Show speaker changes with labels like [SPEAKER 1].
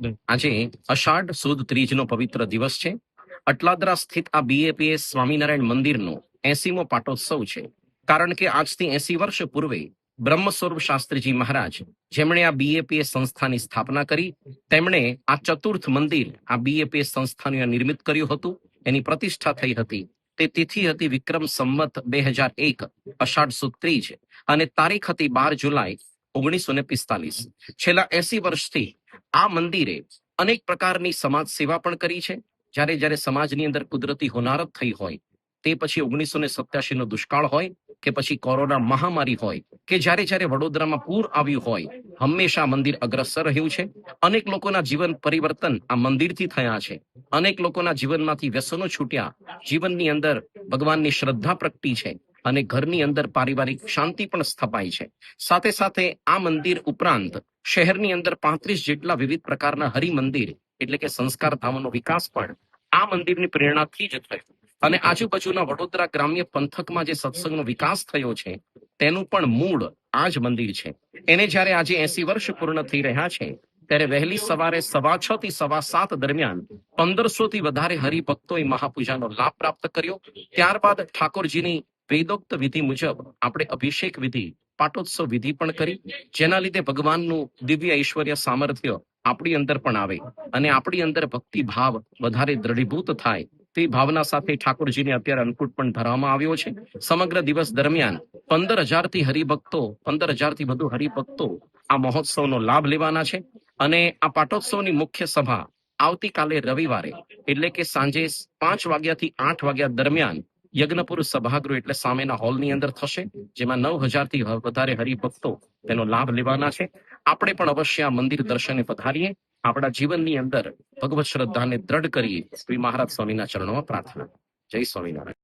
[SPEAKER 1] આજે અષાઢ સુદ ત્રીજનો પવિત્ર દિવસ છે. અટલાદરા સ્થિત આ બીએપીએસ સ્વામિનારાયણ મંદિરનો એસીમો પાટોત્સવ છે. કારણ કે આજથી એસી વર્ષ પૂર્વે બ્રહ્મ સ્વરૂપ શાસ્ત્રીજી મહારાજ જેમણે આ બીએપીએસ સંસ્થાની સ્થાપના કરી, તેમણે આ ચતુર્થ મંદિર આ બીએપીએસ સંસ્થાનું નિર્મિત કર્યું હતું. એની પ્રતિષ્ઠા થઈ હતી. તે તિથિ હતી વિક્રમ સંમત બે હજાર એક, અષાઢ સુદ ત્રીજ. અને તારીખ હતી બાર જુલાઈ ઓગણીસો ને પિસ્તાલીસ. છેલ્લા એસી વર્ષથી આ મંદિરે અનેક પ્રકારની સમાજ સેવા પણ કરી છે. જ્યારે જ્યારે સમાજની અંદર કુદરતી હોનારત થઈ હોય, તે પછી ઓગણીસો ને સત્યાસીનો દુષ્કાળ હોય કે પછી કોરોના મહામારી હોય કે જ્યારે જ્યારે વડોદરામાં પૂર આવ્યું હોય, હંમેશા મંદિર અગ્રસર રહ્યું છે. અનેક લોકોના જીવન પરિવર્તન આ મંદિરથી થયા છે. અનેક લોકોના જીવનમાંથી વ્યસનો છૂટ્યા. જીવનની અંદર ભગવાનની શ્રદ્ધા પ્રગટી છે. અને ઘરની અંદર પારિવારિક શાંતિ પણ સ્થપાઈ છે. સાથે સાથે આ મંદિર ઉપરાંત શહેરની અંદર પાંત્રીસ જેટલા વિવિધ પ્રકારના હરિમંદિર એટલે કે સંસ્કાર ધામનો વિકાસ પણ આ મંદિરની પ્રેરણાથી જ થયો. અને આજુબાજુના વડોદરા ગ્રામ્ય પંથકમાં જે સત્સંગનો વિકાસ થયો છે, તેનું પણ મૂળ આ જ મંદિર છે. એને જ્યારે આજે એસી વર્ષ પૂર્ણ થઈ રહ્યા છે, ત્યારે વહેલી સવારે સવા છ થી સવા સાત દરમિયાન પંદરસો થી વધારે હરિભક્તોએ મહાપૂજાનો લાભ પ્રાપ્ત કર્યો. ત્યારબાદ ઠાકોરજીની વેદોક્ત વિધિ મુજબ આપણે અભિષેક વિધિ, પાટોત્સવ વિધિ પણ કરી, જેના લીધે ભગવાનનું દિવ્ય ઐશ્વર્ય સામર્થ્ય આપણી અંદર પણ આવે અને આપણી અંદર ભક્તિ ભાવ વધારે દ્રઢીભૂત થાય. તે ભાવના સાથે ઠાકોરજીને અત્યારે અન્નકૂટ પણ ધરવામાં આવ્યો છે. સમગ્ર દિવસ દરમિયાન પંદર હજારથી હરિભક્તો પંદર હજારથી વધુ હરિભક્તો આ મહોત્સવનો લાભ લેવાના છે અને આ પાટોત્સવની મુખ્ય સભા આવતીકાલે રવિવારે, એટલે કે સાંજે પાંચ વાગ્યાથી આઠ વાગ્યા દરમિયાન યજ્ઞપુર સભાગૃહ એટલે સામેના હોલની અંદર થશે, જેમાં નવ હજારથી વધારે હરિભક્તો તેનો લાભ લેવાના છે. આપણે પણ અવશ્ય આ મંદિર દર્શને પધારીએ. આપણા જીવનની અંદર ભગવત શ્રદ્ધાને દ્રઢ કરીએ. શ્રી મહારાજ સ્વામીના ચરણોમાં પ્રાર્થના. જય સ્વામિનારાયણ.